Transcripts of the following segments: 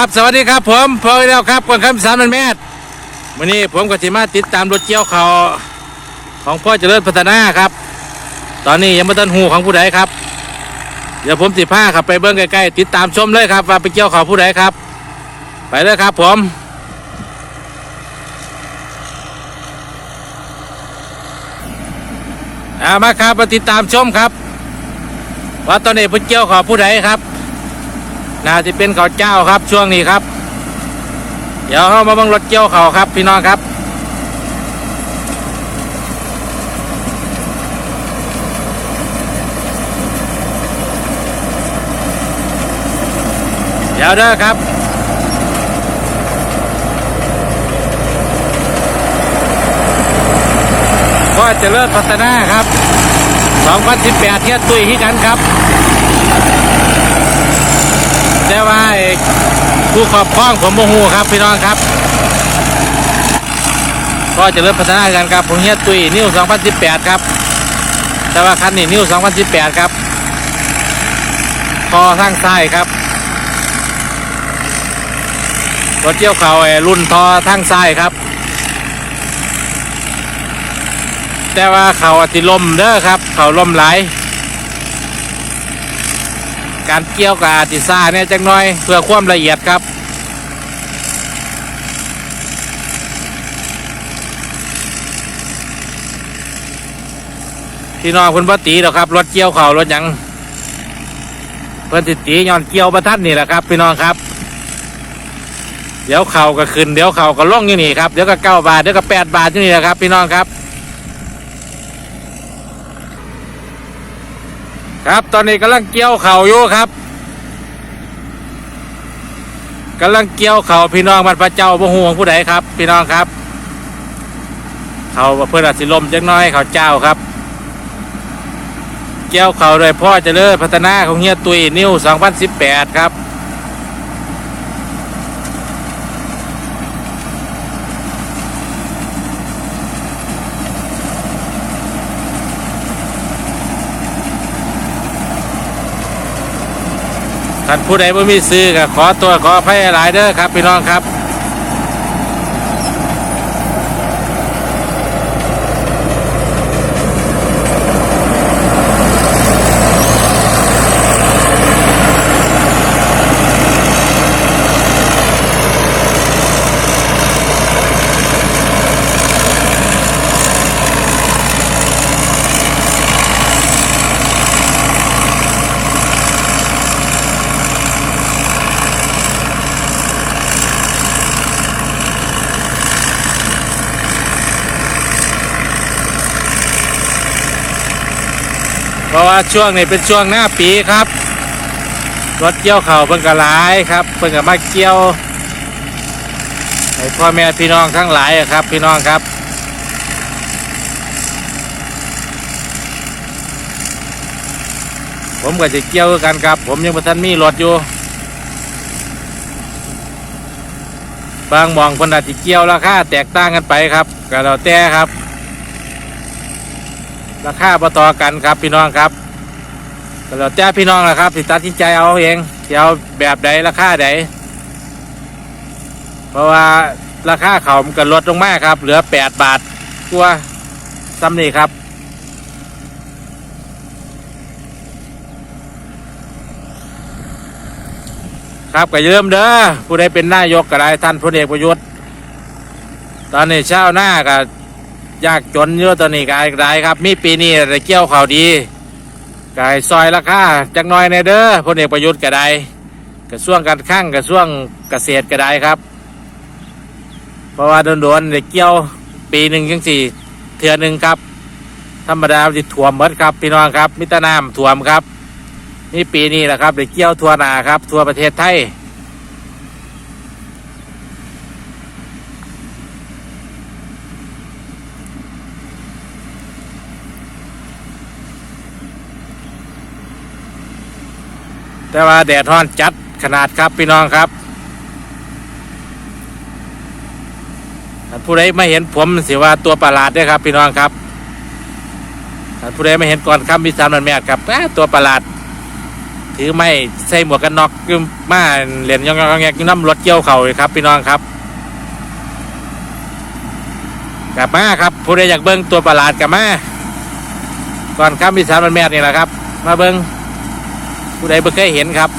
ครับสวัสดีครับผมพอแล้วครับกวนคำสามนันแมทวันนี้ผมก็สิมาติดตามรถเกี่ยวเขาของพ่อเจริญพัฒนาครับ ตอนนี้ยังไม่ทันหูของผู้ใดครับ เดี๋ยวผมสิพาขับไปเบิ้งใกล้ๆติดตามชมเลยครับ ว่าไปเกี่ยวเขาผู้ใดครับ ไปเลยครับผมเอามาครับมาติดตามชมครับ ว่าตอนนี้ไปเกี่ยวเขาผู้ใดครับ น่าจะเป็นเขาเจ้าครับช่วงนี้ครับ เดี๋ยวเข้ามาบังรถเกี่ยวเขาครับ พี่น้องครับเดี๋ยวเด้อครับก็จะเลิศพัฒนาครับ 2018เทียบตุยที่กันครับ แต่ว่าไอ้ผู้ครอบครองผมโมโหครับพี่น้องครับ ก็จะเริ่มพัฒนากันครับผมเฮียตุยนิ้ว 2018 ครับ แต่ว่าคันนี้นิ้ว 2018 ครับคอทางซ้ายครับรถเกี่ยวเขาไอ้รุ่นทอทางซ้ายครับ แต่ว่าเขาอาจติลมเด้อครับ เขาลมไหลาย การเกี่ยวกับอาติซ่าเนี่ยจังน้อยเพื่อความละเอียดครับพี่น้องคุณพ่ตีหรอกครับรถเกี่ยวเขารถยังเพิ่อนติตีย้อนเกี่ยวประทัดนี่แหละครับ พี่น้องครับ เดี๋ยวเข่าก็ขึ้นเดี๋ยวเข่าก็ล่องอยู่นี่ครับเดี๋ยวก็เก้าบาทเดี๋ยวก็แปดบาทอยู่นี่แหละครับ พี่น้องครับ ครับ ตอนนี้กำลังเกี่ยวเข่าอยู่ครับกำลังเกี่ยวเข่าพี่น้องบัดพระเจ้าบ่ห่วงผู้ใดครับ พี่น้องครับ เขาเพื่อนอาจสิลมจักน้อยเขาเจ้าครับ เกี่ยวเข่าโดยพ่อเจริญพัฒนาของเฮียตุยนิว2018 ครับ ท่านผู้ใดไม่มีซื้อก็ขอตัวขออภัยหลายเด้อครับพี่น้องครับ ราะว่าช่วงนี้เป็นช่วงหน้าปีครับ รถเกี่ยวเข่าเพิ่งกระลายครับ เพิ่งกระมาเกี่ยวให้พ่อแม่พี่น้องทั้งหลายครับ พี่น้องครับผมก็จะเกี่ยวคือกันครับ ผมยังไม่ทันมีรถอยู่ บางหมองคนอาจจะเกี่ยวราคาแตกต่างกันไปครับก็แล้วแต่ครับ ราคาประต่อกันครับพี่น้องครับแล้วแต่พี่น้องนะครับสิตัดสินใจเอาเองจะเอาแบบใดราคาใดเพราะว่าราคาเขามันก็ลดลงมากครับ เหลือแปดบาทกว่าซ้ำนี่ครับครับก็อย่าลืมเด้อผู้ใดเป็นนายกก็ได้ท่านพลเอกประยุทธ์ ตอนนี้เช้าหน้าก็ ยากจนเยอะตอนนี้กายได้ครับ มีปีนี้ได้เกี่ยวข่าวดีกายซอยราคาจักน้อยในเด้อพลเอกประยุทธ์ก็ได้กระทรวงการคลังกระทรวงเกษตรก็ได้ครับ เพราะว่าโดนๆได้เกี่ยวปีหนึ่งจังสี่เทือหนึ่งครับ ธรรมดาจะถ่วมหมดครับ พี่น้องครับมิตรน้ำถ่วมครับ นี่ปีนี้แหละครับได้เกี่ยวทั่วนาครับ ทั่วประเทศไทย แต่ว่าแดดร้อนจัดขนาดครับพี่น้องครับผู้ใดไม่เห็นผมสิว่าตัวประหลาดด้วยครับพี่น้องครับผู้ใดไม่เห็นก่อนคำพิสารมันแม่ครับตัวประหลาด ถือไม่ใส่หมวกกันน็อกมาเหรียญยองยองแงกอยู่น้ำรถเกี่ยวเข่าครับ พี่น้องครับกลับมาครับผู้ใดอยากเบิ้งตัวประหลาดกลับมาก่อนข้ามพิสานมันแมดนี่แหละครับ มาเบิ้ง ผู้ใดเพิ่เคยเห็นครับ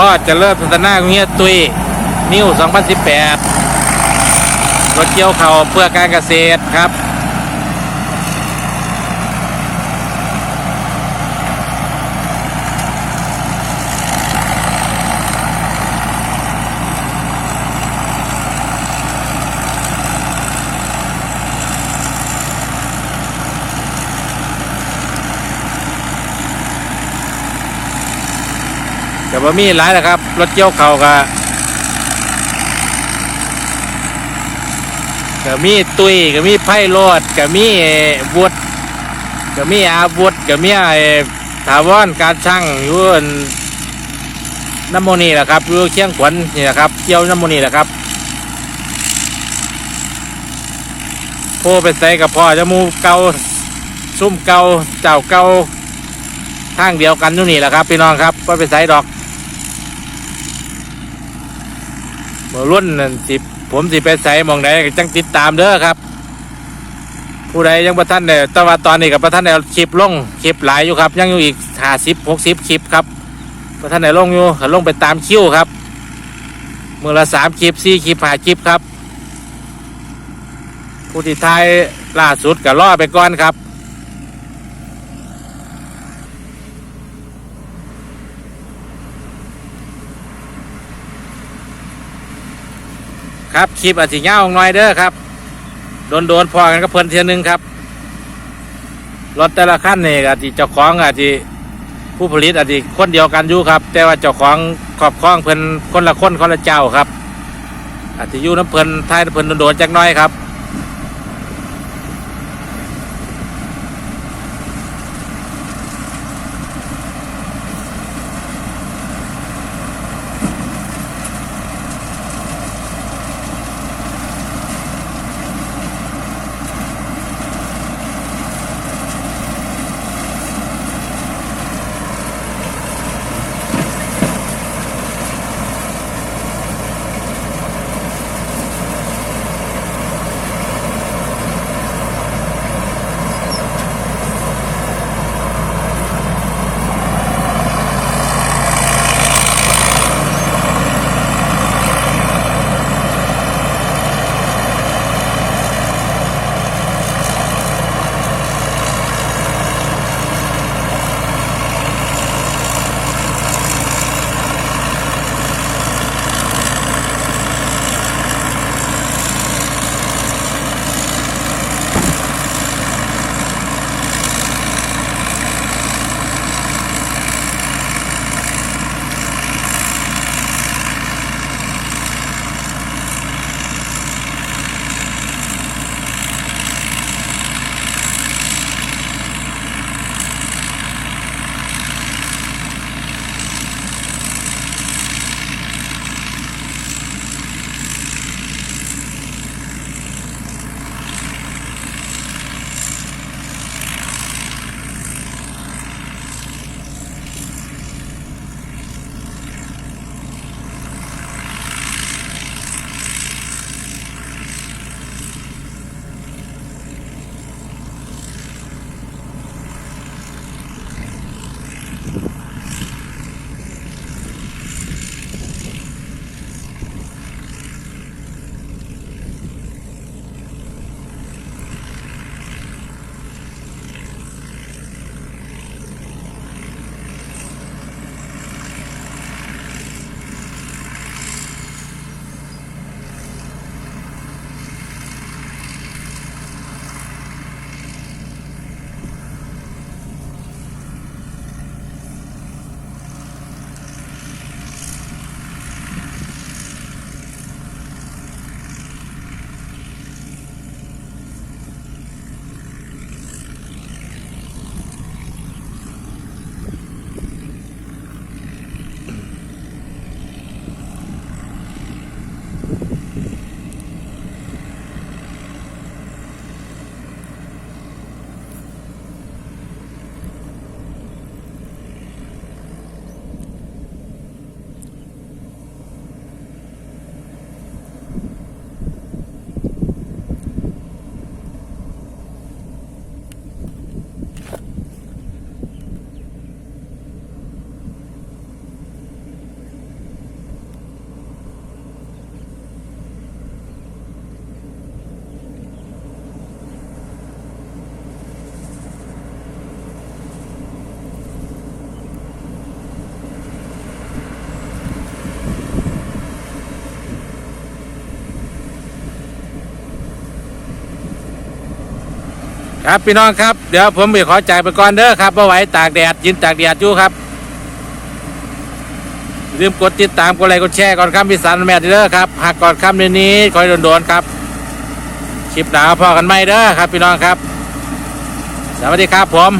พ่อจะเลิศพัฒนาเงียตุยนิว2018 รถเกี่ยวเขาวเพื่อการเกษตรครับ แต่ว่ามีหลายนะครับ รถเกี่ยวเขาก็ก็มีตุยก็มีไพ่โรดก็มีวุฒก็มีอาวุธก็มีอถาวรการช่างอยู่นน้ำโมนีแหละครับอยู่เชียงขวัญนี่แหละครับเกี่ยวน้ำโมนีแหละครับโพไปใส่กับพ่อจะมูเกาซุ่มเกาเจ้าเกาทางเดียวกันอยู่นี่แหละครับพี่น้องครับก็ไปใส่ดอก เมื่อรุ่นนั่นสิผมสิไปใส่มองใดก็จังติดตามเด้อครับ ผู้ใดยังประท่านเนี่ยแต่ว่าตอนนี้กับประท่านเนี่ยคลิปลงคลิปหลายอยู่ครับ ยังอยู่อีกห้าสิบหกสิบคลิปครับประท่านเนี่ยลงอยู่ก็ลงไปตามคิวครับมือละสามคลิปสี่คลิปห้าคลิปครับ ผู้ที่ทายล่าสุดก็ล่อไปก่อนครับ ครับคลิปอาจจะเงาหน่อยเด้อครับ โดนโดนพอกันก็เพิ่นเทียหนึงครับรถแต่ละขั้นนี่อาจจะเจ้าของอาจจะผู้ผลิตอาจจะคนเดียวกันอยู่ครับ แต่ว่าเจ้าของครอบครองเพิ่นคนละคนคนละเจ้าครับ อาจจะอยู่น้ำเพิ่นท้ายน้ำเพิ่นโดนๆจักน้อยครับ ครับพี่น้องครับเดี๋ยวผมไปขอจ่ายไปก่อนเด้อครับเพราะไหวตากแดดยืนตากแดดอยู่ครับลืมกดติดตามกดไลค์กดแชร์ก่อนครับพี่สันแมทเด้อครับหากก่อนคำในนี้คอยโดนๆครับคลิปหนาวพอกันไหมเด้อครับ พี่น้องครับ สวัสดีครับผม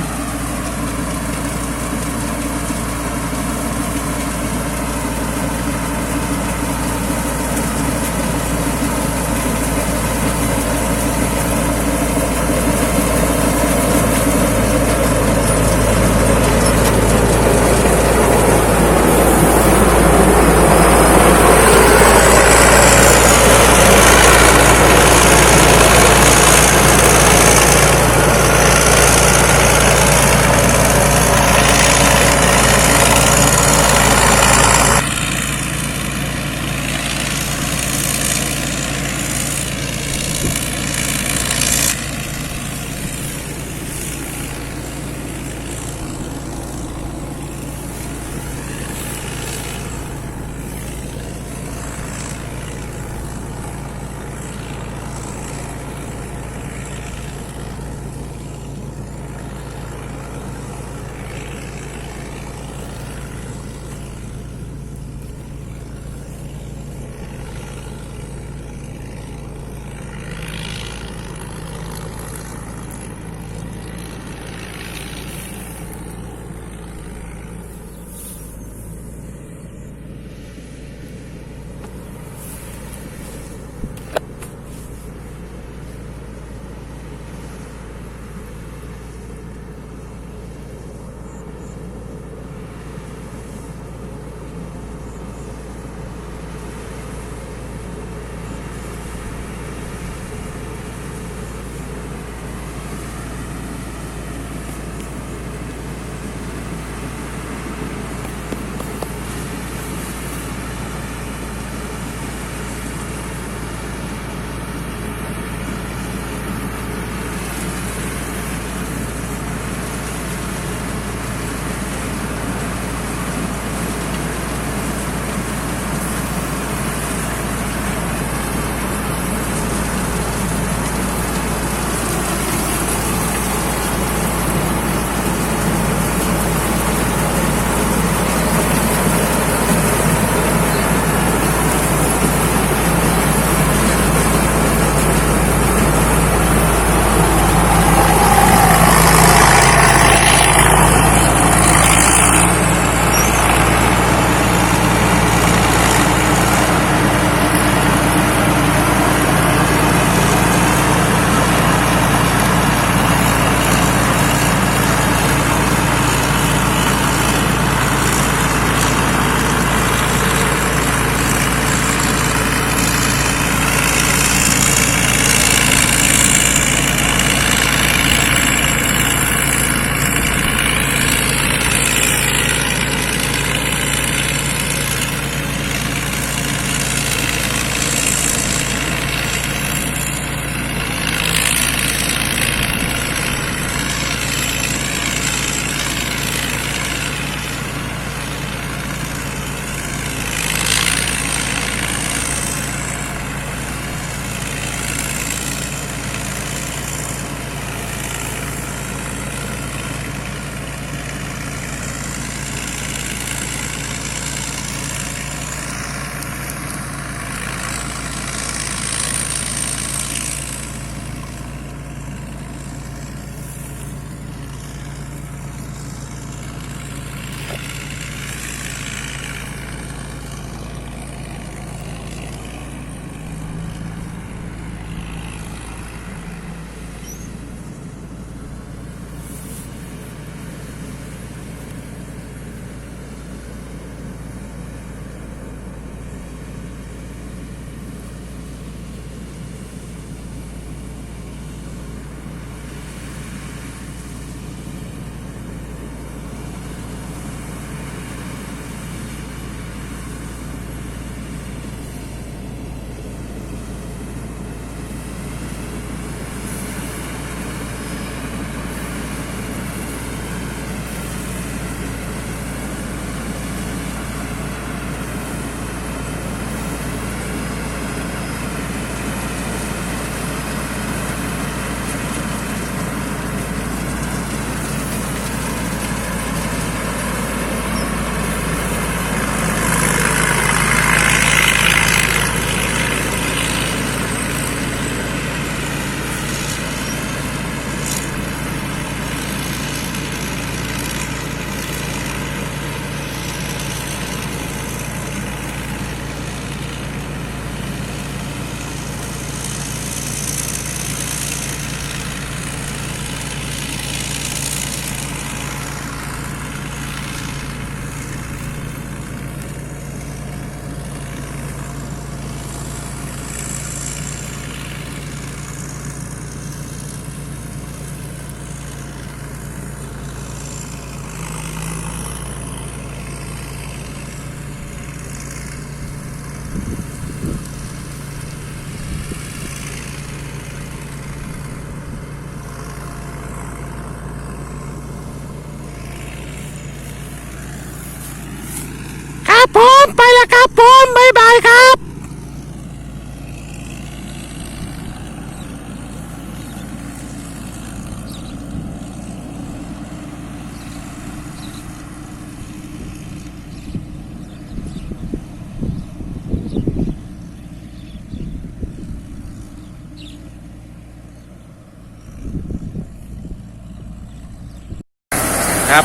ครับ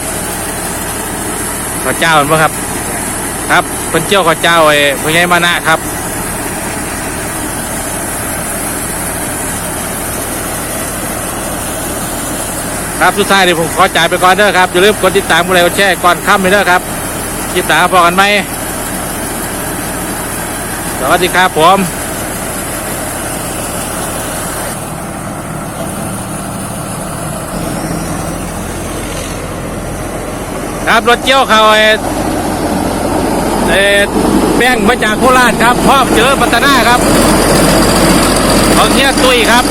ข้าวเจ้าเห็นปะครับ ครับเพิ่นเจียวข้าวเจ้าไอ้พ่อใหญ่มานะครับครับสุดท้ายเดี๋ยวผมขอจ่ายไปก่อนเด้อครับอย่าลืมกดติดตามกดไลค์กดแชร์ก่อนค่ำไปเด้อครับติดตามพอกันไหมสวัสดีครับผม ครับรถเจียวเขาไอ้เอแป้งมาจากโคราชครับพร้อเจอปัตนาครับของเฮียตุ้ยครับ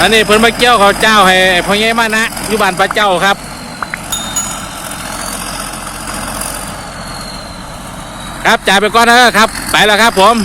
อันนี้เพิ่นมาเกี่ยวเขาเจ้าให้พ่อใหญ่มานะอยู่บ้านพระเจ้าครับครับจ่ายไปก่อนนะครับ ไปแล้วครับผม